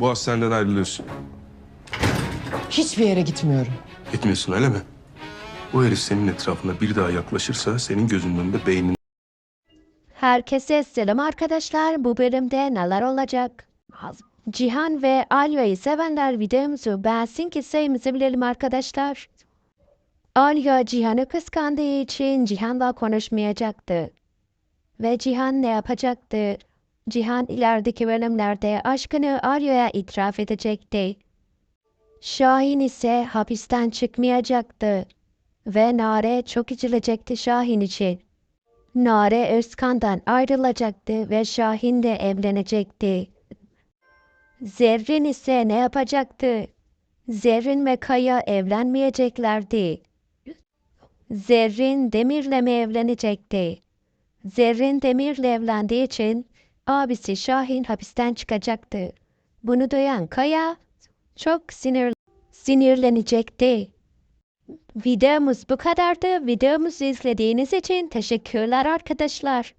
Bu hastaneden ayrılıyorsun. Hiçbir yere gitmiyorum. Gitmiyorsun öyle mi? Bu herif senin etrafına bir daha yaklaşırsa senin gözünün önünde beynin Herkese selam arkadaşlar. Bu bölümde neler olacak? Cihan ve Alya'yı sevenler videomuzu beğensin ki sayımızı bilelim arkadaşlar. Alya Cihan'ı kıskandığı için Cihan'la konuşmayacaktı. Ve Cihan ne yapacaktı? Cihan ilerideki bölümlerde aşkını Alya'ya itiraf edecekti. Şahin ise hapisten çıkmayacaktı. Ve Nare çok üzülecekti Şahin için. Nare Özkan'dan ayrılacaktı ve Şahin de evlenecekti. Zerrin ise ne yapacaktı? Zerrin ve Kaya evlenmeyeceklerdi. Zerrin Demir'le mi evlenecekti? Zerrin Demir'le evlendiği için abisi Şahin hapisten çıkacaktı. Bunu duyan Kaya çok sinir sinirlenecekti. Videomuz bu kadardı. Videomuzu izlediğiniz için teşekkürler arkadaşlar.